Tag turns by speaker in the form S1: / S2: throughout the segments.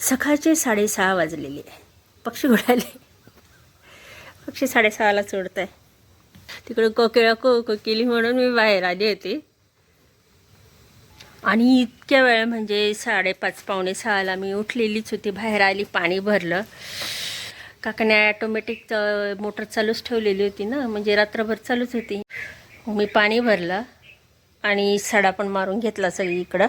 S1: सकाळचे साडेसहा वाजलेले आहे. पक्षी उडाले. पक्षी साडेसहाला चोडत आहे तिकडे कोकिळा को कोकिली म्हणून मी बाहेर आली होती. आणि इतक्या वेळ म्हणजे साडेपाच पावणे सहाला मी उठलेलीच होती. बाहेर आली पाणी भरलं. काकाने ॲटोमॅटिक मोटर चालूच ठेवलेली होती ना. म्हणजे रात्रभर चालूच होती. मी पाणी भरलं आणि सडा पण मारून घेतला सगळी इकडं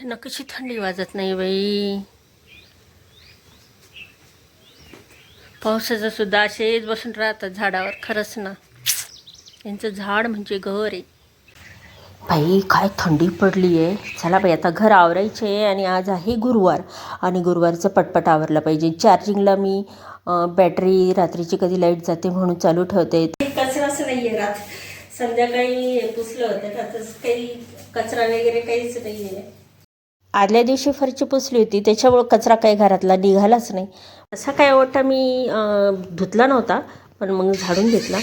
S1: यांना कशी थंडी वाजत नाही बाई. पावसाचं सुद्धा असेच बसून राहतात झाडावर खरंच ना. यांचं झाड म्हणजे घर आहे. बाई काय थंडी पडली आहे. चला बाई आता घर आवरायचे आहे आणि आज आहे गुरुवार. आणि गुरुवारचं पटपट आवरलं पाहिजे. चार्जिंगला मी बॅटरी रात्रीची कधी लाइट जाते म्हणून चालू ठेवते. कचराच नाही आहे रात. संध्याकाळी हे पुसलं होतं काही कचरा वगैरे काहीच नाही आहे आदल्या दिवशी फरची पुसली होती. त्याच्यामुळं कचरा काही घरातला निघालाच नाही. असा काय ओटा मी धुतला नव्हता पण मग झाडून घेतला.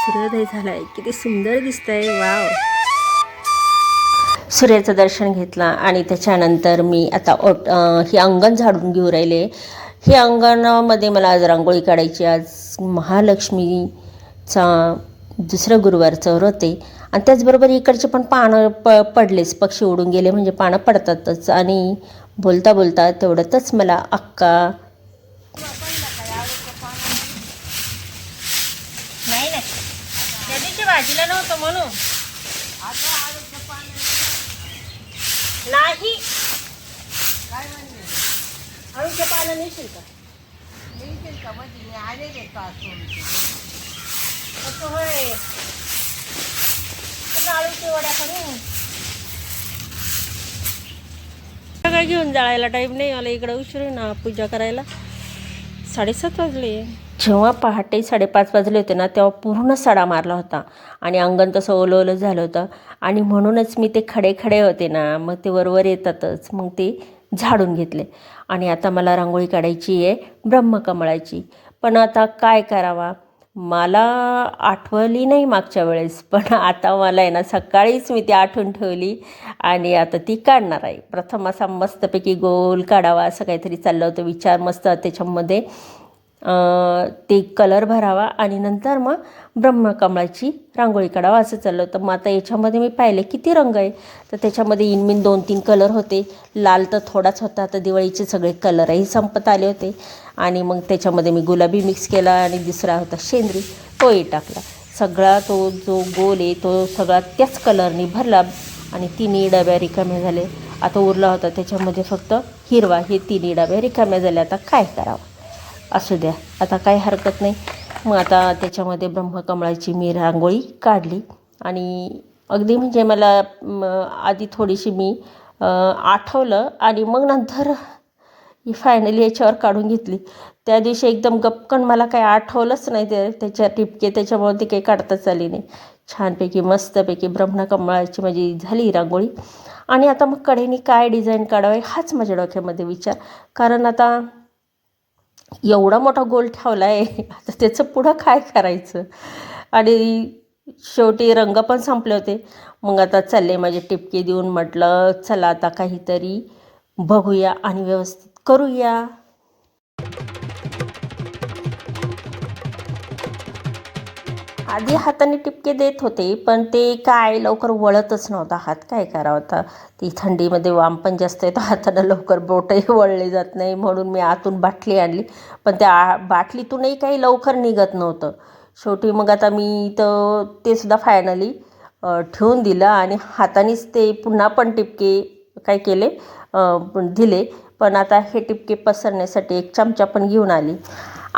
S1: सूर्योदय झालाय. किती सुंदर दिसतंय. वाव! सूर्याचं दर्शन घेतलं आणि त्याच्यानंतर मी आता ओट हे अंगण झाडून घेऊ राहिले. हे अंगणामध्ये मला आज रांगोळी काढायची आज महालक्ष्मीचा दुसरं गुरुवारचं चौर होते आणि त्याचबरोबर इकडचे पण पानं प पडलेच पक्षी उडून गेले म्हणजे पानं पडतातच. आणि बोलता बोलता तेवढ्यातच मला अक्का नाही नाही. त्या दिवशी भाजीला नव्हतं म्हणून. नाही. अळूच्या पानं नेशील का? असं होय. पण अळूची वड्या करू घेऊन जायला टाईम नाही मला इकडं उशीर ना पूजा करायला. साडेसात वाजले. जेव्हा पहाटे साडेपाच वाजले होते ना तेव्हा पूर्ण सडा मारला होता. आणि अंगण तसं ओलं ओलं झालं होतं. आणि म्हणूनच मी ते खडे खडे होते ना मग ते वरवर येतातच. मग ते झाडून घेतले. आणि आता मला रांगोळी काढायची आहे ब्रह्मकमळाची पण आता काय करावा? मला आठवली नाही मागच्या वेळेस पण आता मला आहे ना सकाळीच मी ती आठवून ठेवली आणि आता ती काढणार आहे. प्रथम असा मस्तपैकी गोल काढावा असं काहीतरी चाललं होतं विचार मस्त त्याच्यामध्ये. ते कलर भरावा आणि नंतर मग ब्रह्मकमळाची रांगोळी काढावा असं चाललं होतं. मग आता याच्यामध्ये मी पाहिले किती रंग आहे. तर त्याच्यामध्ये इनमिन दोन तीन कलर होते. लाल तर थोडाच होता तर दिवाळीचे सगळे कलरही संपत आले होते. आणि मग त्याच्यामध्ये मी गुलाबी मिक्स केला आणि दुसरा होता शेंद्री तोही टाकला. सगळा तो जो गोल आहे तो सगळा त्याच कलरनी भरला आणि तिन्ही डब्या रिकाम्या झाले. आता उरला होता त्याच्यामध्ये फक्त हिरवा हे तिन्ही डब्या रिकाम्या झाल्या. आता काय करावं? असू द्या. आता काही हरकत नाही. मग आता त्याच्यामध्ये ब्रह्मकमळाची मी रांगोळी काढली. आणि अगदी म्हणजे मला आधी थोडीशी मी आठवलं आणि मग नंतर ही फायनली याच्यावर काढून घेतली. त्या दिवशी एकदम गपकन मला काही आठवलंच नाही ते त्याच्या टिपके त्याच्यामुळे ती काही काढताच आली नाही. छानपैकी मस्तपैकी ब्रह्मकमळाची माझी झाली रांगोळी. आणि आता मग कडेने काय डिझाईन काढावे हाच माझ्या डोक्यामध्ये विचार. कारण आता एवढा मोठा गोल ठेवला आहे आता त्याचं पुढं काय करायचं? आणि शेवटी रंग पण संपले होते. मग आता चालले माझे टिपके देऊन म्हटलं चला आता काहीतरी बघूया आणि व्यवस्थित करूया. आधी हाताने टिपके देत होते पण ते काय लवकर वळतच नव्हता. हात काय करावं आता? ती थंडीमध्ये वाम पण जास्त येतो हाताला लवकर बोटही वळले जात नाही म्हणून मी आतून बाटली आणली. पण त्या आ- बाटलीतूनही काही लवकर निघत नव्हतं. शेवटी मग आता मी तर ते सुद्धा फायनली ठेवून दिलं आणि हातानेच ते पुन्हा पण टिपके काय केले दिले. पण आता हे टिपके पसरण्यासाठी एक चमचा पण घेऊन आली.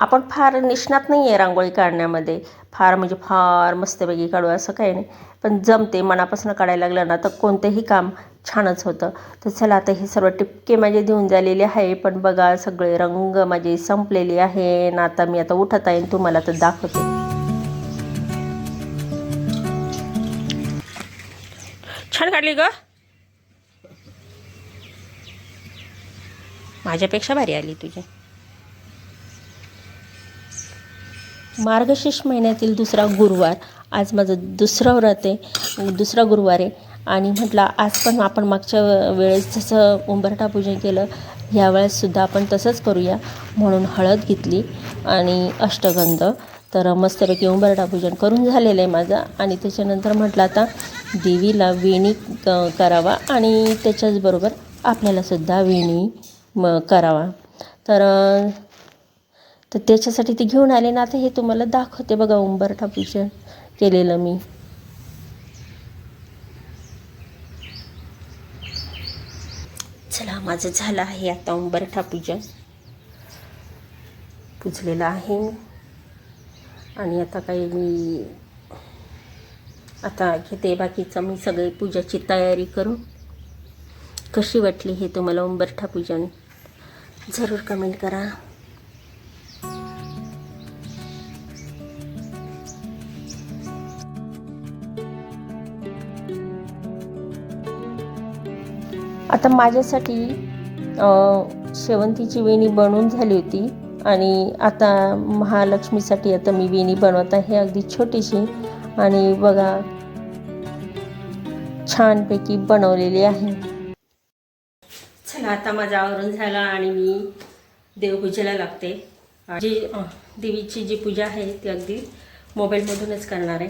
S1: आपण फार निष्णात नाही आहे रांगोळी काढण्यामध्ये. फार म्हणजे फार मस्तपैकी काढू असं काही नाही. पण जमते मनापासून काढायला लागलं ना तर कोणतंही काम छानच होतं. तर चला आता हे सर्व टिपके माझे देऊन झालेले आहे पण बघा सगळे रंग माझे संपलेले आहे. ना आता मी आता उठत आहे तुम्हाला तर दाखवते. छान काढली ग. माझ्यापेक्षा भारी आली तुझी. मार्गशीर्ष महिन्यातील दुसरा गुरुवार. आज माझं दुसरं व्रत आहे. दुसरा गुरुवार आहे. आणि म्हटलं आज पण आपण मागच्या वेळेस जसं उंबरठा पूजन केलं यावेळेससुद्धा आपण तसंच करूया. म्हणून हळद घेतली आणि अष्टगंध. तर मस्तपैकी उंबरठा पूजन करून झालेलं आहे माझं. आणि त्याच्यानंतर म्हटलं आता देवीला वेणी क करावा. आणि त्याच्याचबरोबर आपल्यालासुद्धा वेणी म करावा. तर तर त्याच्यासाठी ते घेऊन आले ना आता हे तुम्हाला दाखवते बघा उंबरठा पूजन केलेलं मी. चला माझं झालं आहे आता उंबरठा पूजन पुजलेलं आहे आणि आता काही मी आता घेते बाकीचं मी सगळी पूजाची तयारी करून. कशी वाटली हे तुम्हाला उंबरठा पूजन जरूर कमेंट करा. आता माझ्यासाठी शेवंतीची वेणी बनवून झाली होती आणि आता महालक्ष्मीसाठी आता मी वेणी बनवत आहे अगदी छोटीशी. आणि बघा छानपैकी बनवलेली आहे. चला आता माझा आवरून झाला आणि मी देवपूजेला लागते. जी देवीची जी पूजा आहे ती अगदी मोबाईलमधूनच करणार आहे.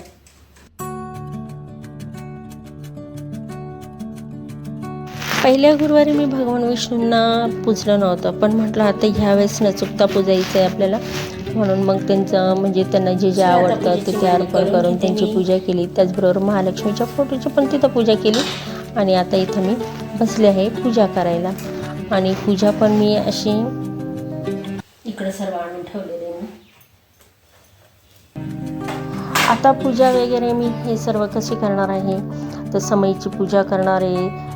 S1: पहिल्या गुरुवारी मी भगवान विष्णूंना पूजलं नव्हतं पण म्हटलं आता ह्यावेळेस न चुकता पूजायचं आहे आपल्याला. म्हणून मग त्यांचं म्हणजे त्यांना जे जे आवडतं ते ते अर्पण करून त्यांची पूजा केली. त्याचबरोबर महालक्ष्मीच्या फोटोची पण तिथं पूजा केली. आणि आता इथं मी बसले आहे पूजा करायला. आणि पूजा पण मी अशी इकडं सर्व आणून ठेवलेले मी आता पूजा वगैरे मी हे सर्व कशी करणार आहे? तर समईची पूजा करणार आहे.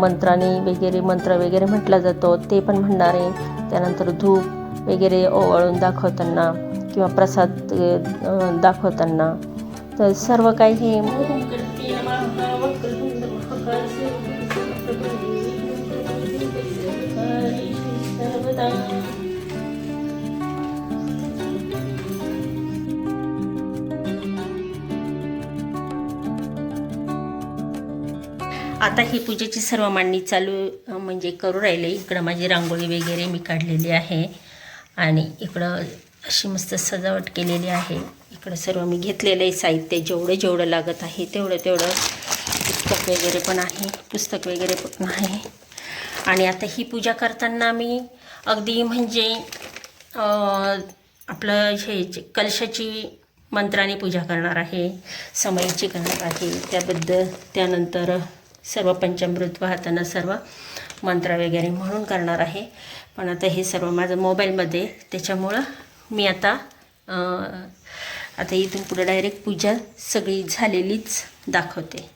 S1: मंत्राने वगैरे मंत्र वगैरे म्हटला जातो ते पण म्हणणार आहे. त्यानंतर धूप वगैरे ओवाळून दाखवताना किंवा प्रसाद दाखवताना. तर सर्व काही हे आता ही पूजेची सर्व मांडणी चालू म्हणजे करू राहिले. इकडं माझी रांगोळी वगैरे मी काढलेली आहे. आणि इकडं अशी मस्त सजावट केलेली आहे. इकडं सर्व मी घेतलेलं आहे साहित्य. जेवढं जेवढं लागत आहे तेवढं तेवढं पुस्तक वगैरे पण आहे. पुस्तक वगैरे पण आहे. आणि आता ही पूजा करताना मी अगदी म्हणजे आपलं हे कलशाची मंत्राने पूजा करणार आहे समयीची करणार आहे. त्याबद्दल त्यानंतर सर्व पंचामृत वाहताना सर्व मंत्र वगैरे म्हणून करणार आहे. पण आता हे सर्व माझं मोबाईलमध्ये त्याच्यामुळं मी आता आता इथून पुढे डायरेक्ट पूजा सगळी झालेलीच दाखवते.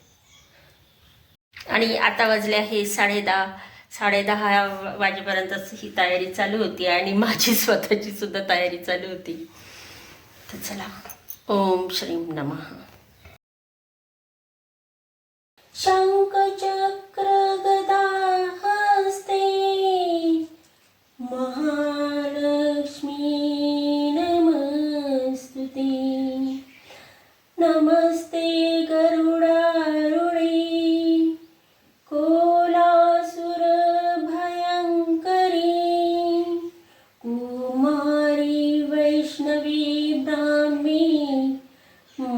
S1: आणि आता वाजले आहे साडे साडेदहा साडेदहा वाजेपर्यंतच ही तयारी चालू होती आणि माझी स्वतःची सुद्धा तयारी चालू होती. तर चला ओम श्रीम नमः. शङ्खचक्र हस्ते महालक्ष्मी नमस्तुते नमस्ते गरुडारुणे कोलासुरभयङ्करी कुमारी वैष्णवी ब्राह्मी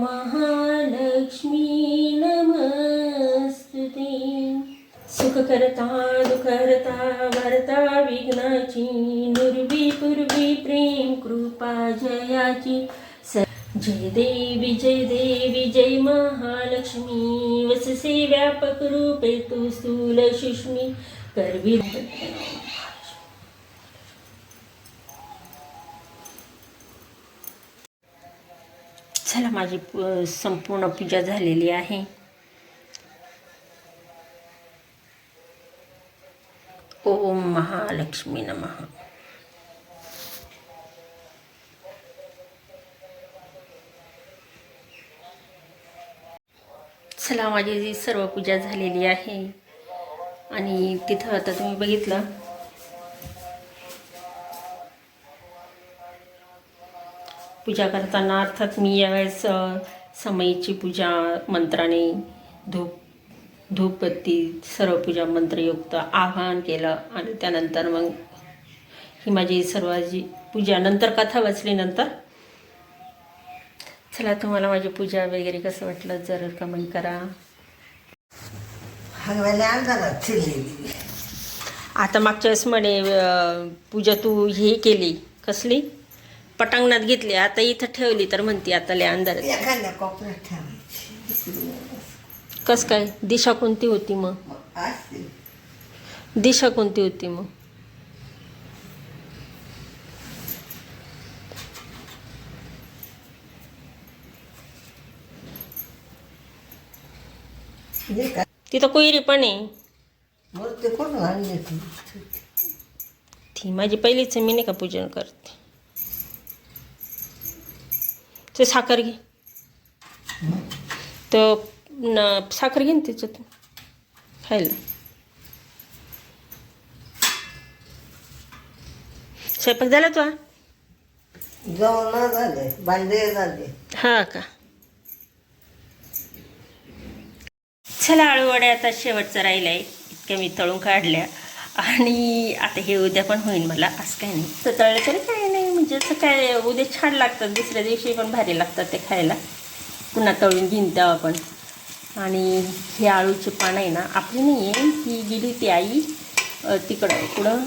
S1: महालक्ष्मी सुखकर्ता दुखरता भरता विघ्नाची. नुरवी पूर्वी प्रेम कृपा जयाची. जय देवी जय देवी जय महालक्ष्मी. वससे व्यापक रूपे तू स्थूल सुष्मी करवी चला माझी संपूर्ण पूजा झालेली आहे. ओम महालक्ष्मी नमः. चला माझी जी सर्व पूजा झालेली आहे. आणि तिथं आता तुम्ही बघितलं. पूजा करताना अर्थात मी यावेळेस समयीची समईची पूजा मंत्राने धूप धूपबत्ती सर्व पूजा मंत्रयुक्त आवाहन केलं आणि त्यानंतर मग ही माझी सर्व जी पूजा नंतर कथा वाचली नंतर चला तुम्हाला माझी पूजा वगैरे कसं वाटलं जर कमेंट करा. आता मागच्या वेळेस म्हणे पूजा तू हे केली कसली? पटांगणात घेतली आता इथं ठेवली तर म्हणती आता लय कस काय? दिशा कोणती होती मग? दिशा कोणती होती मग? तिथं कोयरी पण आहे.
S2: ती
S1: माझी पहिलीच आहे, मी नाही का पूजन करते. ते साखर घे. तर न साखर घे ना त्याच्यातून खायला. स्वयंपाक झाला तुझा?
S2: जेवण झाले भांडे झाले.
S1: हा का? चला आळूवड्या आता शेवटचं राहिलं आहे इतक्या मी तळून काढल्या. आणि आता हे उद्या पण होईल मला असं काही नाही. तर तळलं तरी काही नाही. म्हणजे असं काय उद्या छान लागतात. दुसऱ्या दिवशी पण भारी लागतात ते खायला. पुन्हा तळून घेईन तेव्हा पण. आणि हे आळूची पानं आहे ना आपली नाही आहे ही गेली ती आई तिकडं कुठं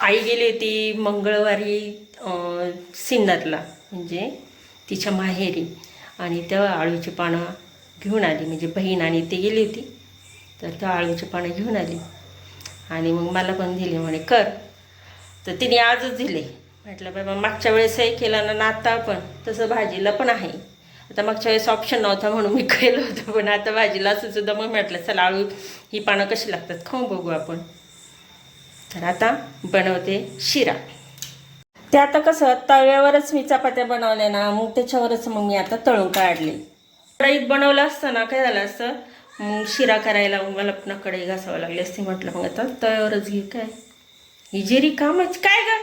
S1: आई गेली होती मंगळवारी सिन्नरला म्हणजे तिच्या माहेरी. आणि तेव्हा आळूची पानं घेऊन आली म्हणजे बहीण आणि ती गेली होती. तर त्या आळूची पानं घेऊन आली. आणि मग मला पण दिली म्हणे कर. तर तिने आजच दिले. म्हटलं बाबा मागच्या वेळेसही केलं ना ना आता पण तसं भाजीला पण आहे. आता मागच्या वेळेस ऑप्शन नव्हता म्हणून मी केलं होतं पण आता भाजीला असं सुद्धा मग म्हटलं चला आळू ही पानं कशी लागतात खाऊन बघू आपण. तर आता बनवते शिरा. ते आता कसं तव्यावरच मी चपात्या बनवल्या ना मग त्याच्यावरच मग मी आता तळून काढले. कढईत बनवलं असतं ना काय झालं असतं मग शिरा करायला मग मला पुन्हा कढई घासावं लागली असती म्हटलं मग आता तव्यावरच घे काय? ही जेरी कामच काय ग?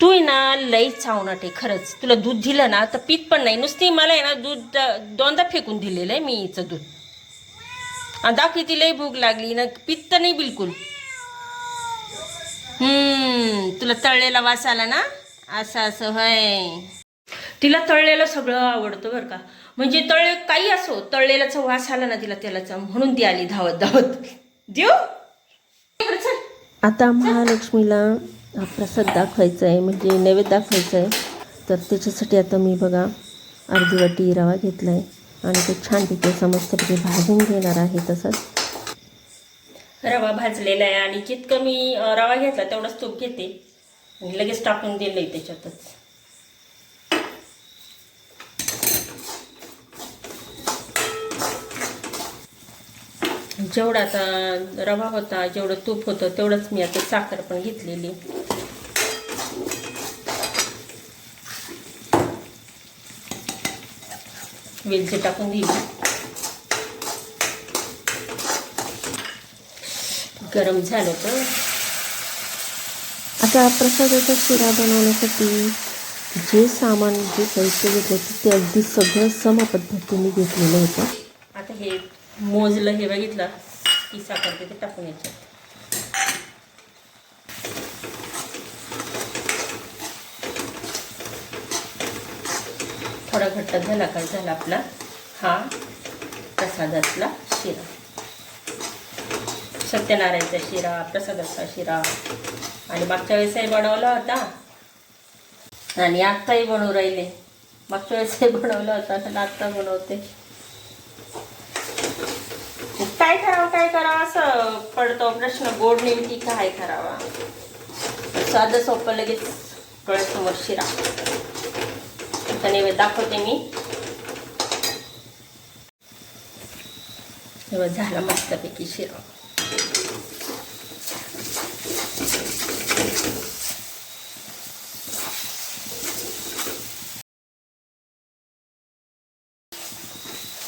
S1: तू आहे ना लई चावनाट आहे खरंच. तुला दूध दिलं ना तर पीत पण नाही. नुसती मला आहे ना दूध दोनदा फेकून दिलेलं आहे मी हिचं दूध. आणि दाखवी ती लई भूक लागली. ना पित्त नाही बिलकुल. तुला तळलेला वास आला ना? असं असं होय. तिला तळलेलं सगळं आवडतं बरं का. म्हणजे तळले काही असो तळलेल्याचा वास आला ना तिला त्यालाचा म्हणून ती आली धावत धावत. देऊ आता महालक्ष्मीला हा प्रसाद दाखवायचा आहे म्हणजे नैवेद्य दाखवायचा आहे. तर त्याच्यासाठी आता मी बघा अर्धी वाटी रवा घेतला आहे आणि तो छानपैकी असं मस्तपैकी भाजून घेणार आहे तसंच. रवा भाजलेला आहे आणि जितकं मी रवा घेतला तेवढंच तूप घेते. लगेच टाकून दिलं आहे त्याच्यातच. जेवढा आता रवा होता जेवढं तूप होतं तेवढंच मी आता साखर पण घेतलेली. वेलची टाकून दिली. गरम झालं तर. आता प्रसादाचा शिरा बनवण्यासाठी जे सामान जे साहित्य घेतलं होतं ते अगदी सगळं सम पद्धतीने घेतलेलं होतं. आता हे मोजलं हे बघितलं की साखर तिथे टाकून यायचं थोडा घट्ट झाला का झाला आपला हा प्रसादातला शिरा. सत्यनारायणचा शिरा प्रसादाचा शिरा. आणि मागच्या वेळेसही बनवला होता. आणि आत्ताही बनवू राहिले. मागच्या वेळेसही बनवला होता तर आत्ता बनवते. काय करावं काय करावं? असं पडतो. प्रश्न गोड नेमकी काय करावा? साधं सोपं लगेच डोळ्यासमोर शिरा आता नैवेद्य दाखवते मी. झाला मस्तपैकी शिरा.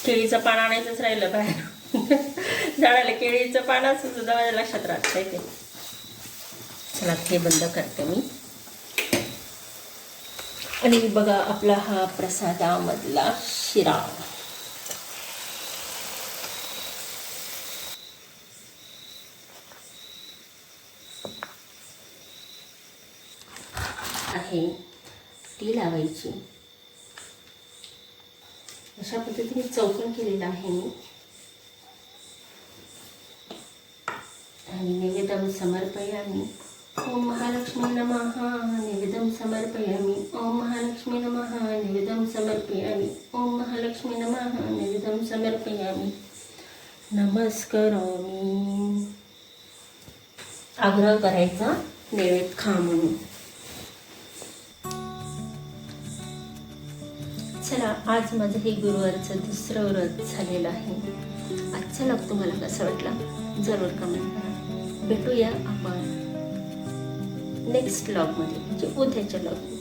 S1: केळीचं पान आणायचंच राहिलं बाहेर. झाडाला केळीचं पान सुद्धा माझ्या लक्षात राहत ते. चला ते बंद करते मी. आणि बघा आपला हा प्रसादामधला शिरा. आहे ती लावायची. अशा पद्धतीने चौकण केलेला आहे मी. आणि समर्पयामी। ओम महालक्ष्मी नमः निवेदम समर्पयामी। ओम महालक्ष्मी नमः निवेदम समर्पयामी। ओम महालक्ष्मी नमः निवेदम समर्पयामी। नमस्करोमी। आग्रह करायचा नैवेद खा म्हणून चला आज माझं हे गुरुवारचं दुसरं व्रत झालेलं आहे. आजचा लागतो तुम्हाला कसा वाटला? जरूर कमेंट करा. भेटूया आपण नेक्स्ट ब्लॉगमध्ये म्हणजे उद्याच्या ब्लॉगमध्ये